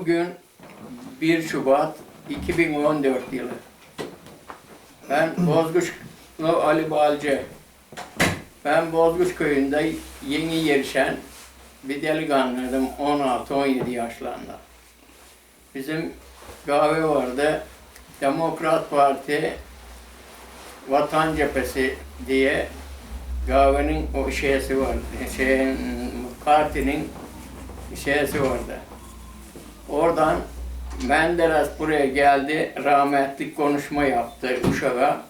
Bugün 1 Şubat 2014 yılı. Ben Bozkuşlu Ali Balcı. Ben Bozkuş köyünde yeni yerişen bir delikanlıydım 16-17 yaşlarında. Bizim kahve vardı. Demokrat Parti Vatan Cephesi diye kahvenin o şeysi vardı. Şeyin, partinin şeysi vardı. Oradan Menderes buraya geldi, rahmetli konuşma yaptı Uşak'a.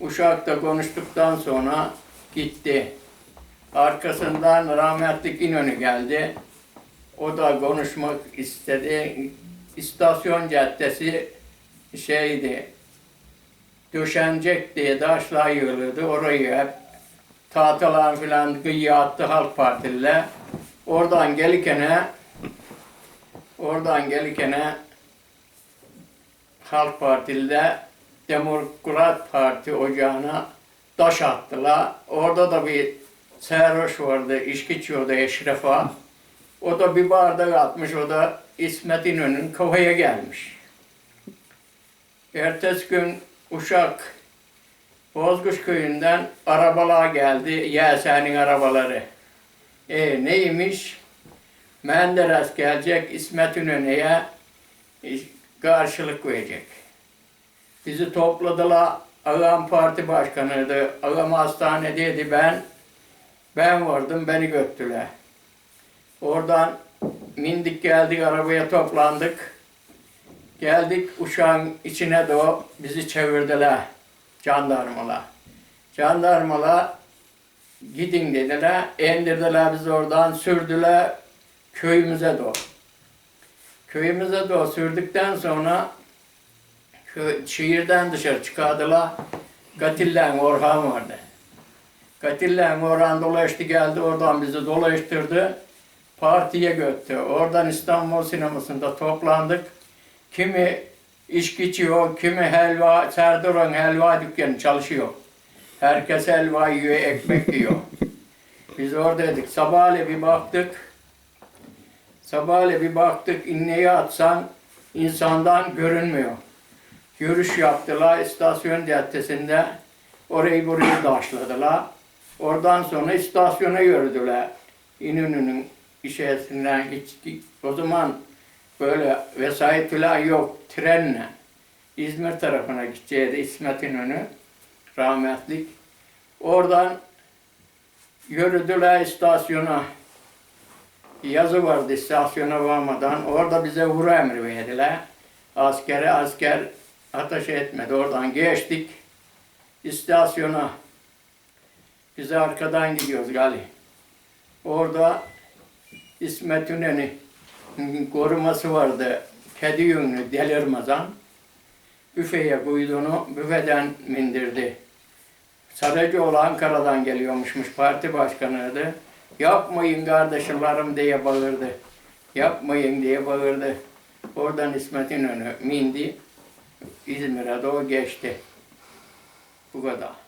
Uşak'ta konuştuktan sonra gitti. Arkasından rahmetli İnönü geldi. O da konuşmak istedi. İstasyon caddesi şeydi, döşenecek diye taşlar yığılırdı. Orayı hep tahtalar filan kıyıya attı Halk Partililer. Oradan gelirken Oradan gelirken Halk Partili'de Demokrat Parti ocağına taş attılar. Orada da bir serhoş vardı, içki içiyordu Eşref'a. O da bir bardak atmış, o da İsmet İnönü'nün kafaya gelmiş. Ertesi gün Uşak Bozkuş köyünden arabalar geldi, Yasemin arabaları. E neymiş? Menderes gelecek, İsmet İnönü'ye karşılık verecek. Bizi topladılar, Ağam Parti Başkanı'ydı, Ağam hastanedeydi ben. Ben vardım, beni götürdüler. Oradan mindik geldik, arabaya toplandık. Geldik uşağın içine doğru bizi çevirdiler jandarmalar. Jandarmalar gidin dediler, indirdiler bizi oradan, sürdüler köyümüze doğru. Köyümüze doğru sürdükten sonra köy, şehirden dışarı çıkardılar. Gatillen Orhan vardı. Gatillen Orhan dolaştı geldi, oradan bizi dolaştırdı. Partiye götürdü. Oradan İstanbul sinemasında toplandık. Kimi içki içiyor, kimi helva, Serdar'ın helva dükkanı çalışıyor. Herkes helva yiyor, ekmek yiyor. Biz oradaydık. Sabahleyin bir baktık. Sabahleyin bir baktık, inneye atsan insandan görünmüyor. Yürüyüş yaptılar istasyon caddesinde. Orayı burayı taşladılar. Oradan sonra istasyona yürüdüler. İnönü'nün içerisinden geçtik. O zaman böyle vesayet yok. Trenle. İzmir tarafına gideceğiydi İsmet İnönü. Rahmetlik. Oradan yürüdüler istasyona. Yazı vardı istasyona varmadan. Orada bize vuru emri verdiler. Askere asker ateş etmedi. Oradan geçtik. istasyona. Biz arkadan gidiyoruz Gali. Orada İsmet İnönü koruması vardı. Kedi yünlü delirmazan. Büfeye koyduğunu büfeden mindirdi. Sarıcıoğlu Ankara'dan geliyormuşmuş parti başkanıydı. Yapmayın kardeşlerim diye bağırdı. Yapmayın diye bağırdı. Oradan İsmet İnönü mindi. İzmir'e doğru geçti. Bu kadar.